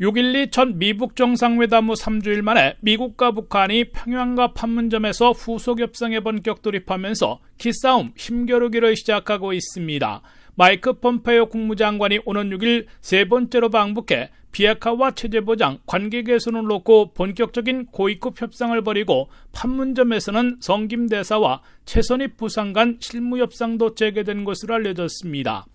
6.12첫 미북 정상회담 후 3주일 만에 미국과 북한이 평양과 판문점에서 후속 협상에 본격 돌입하면서 기싸움 힘겨루기를 시작하고 있습니다. 마이크 폼페이오 국무장관이 오는 6일 세 번째로 방북해 비핵화와 체제 보장, 관계 개선을 놓고 본격적인 고위급 협상을 벌이고 판문점에서는 성김 대사와 최선희 부상 간 실무 협상도 재개된 것으로 알려졌습니다.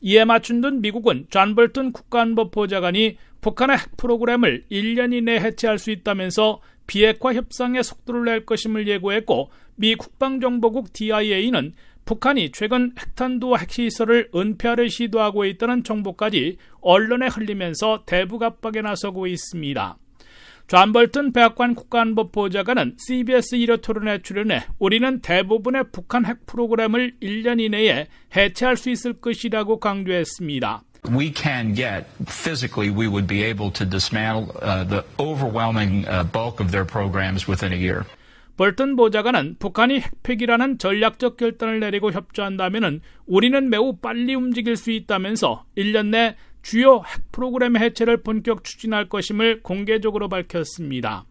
이에 맞춘 듯 미국은 존 볼튼 국가안보 보좌관이 북한의 핵 프로그램을 1년 이내 해체할 수 있다면서 비핵화 협상에 속도를 낼 것임을 예고했고 미 국방정보국 DIA는 북한이 최근 핵탄두와 핵시설을 은폐하려 시도하고 있다는 정보까지 언론에 흘리면서 대북 압박에 나서고 있습니다. 존 볼튼 백악관 국가안보 보좌관은 CBS 1호 토론에 출연해 우리는 대부분의 북한 핵 프로그램을 1년 이내에 해체할 수 있을 것이라고 강조했습니다. We can get physically we would be able to dismantle uh, the overwhelming uh, bulk of their programs within a year. 볼튼 보좌관은 북한이 핵폐기라는 전략적 결단을 내리고 협조한다면 우리는 매우 빨리 움직일 수 있다면서 1년 내 주요 핵 프로그램 해체를 본격 추진할 것임을 공개적으로 밝혔습니다.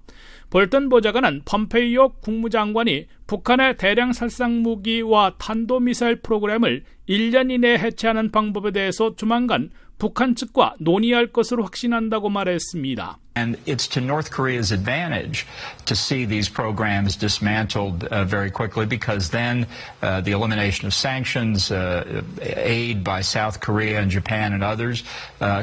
볼턴 보좌관은 펌페이오 국무장관이 북한의 대량 살상 무기와 탄도미사일 프로그램을 1년 이내에 해체하는 방법에 대해서 조만간 북한 측과 논의할 것으로 확신한다고 말했습니다. And it's to North Korea's advantage to see these programs dismantled uh, very quickly because then uh, the elimination of sanctions, uh, aid by South Korea and Japan and others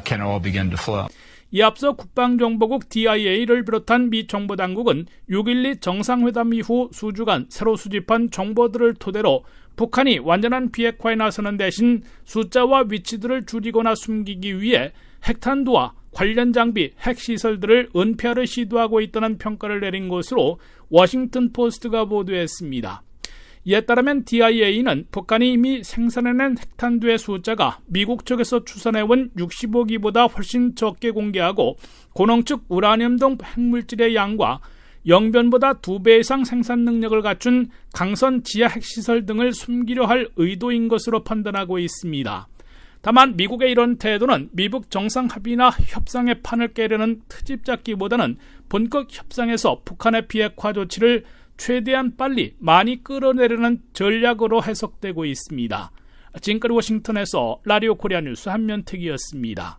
can all begin to flow. 이 앞서 국방정보국 DIA를 비롯한 미 정보당국은 6.12 정상회담 이후 수주간 새로 수집한 정보들을 토대로 북한이 완전한 비핵화에 나서는 대신 숫자와 위치들을 줄이거나 숨기기 위해 핵탄두와 관련 장비, 핵시설들을 은폐하려 시도하고 있다는 평가를 내린 것으로 워싱턴 포스트가 보도했습니다. 이에 따르면 DIA는 북한이 이미 생산해낸 핵탄두의 숫자가 미국 측에서 추산해온 65기보다 훨씬 적게 공개하고 고농축 우라늄 등 핵물질의 양과 영변보다 두배 이상 생산 능력을 갖춘 강선 지하 핵시설 등을 숨기려 할 의도인 것으로 판단하고 있습니다. 다만 미국의 이런 태도는 미북 정상 합의나 협상의 판을 깨려는 트집 잡기보다는 본격 협상에서 북한의 비핵화 조치를 최대한 빨리 많이 끌어내려는 전략으로 해석되고 있습니다. 지금까지 워싱턴에서 라디오 코리아 뉴스 한면택이었습니다.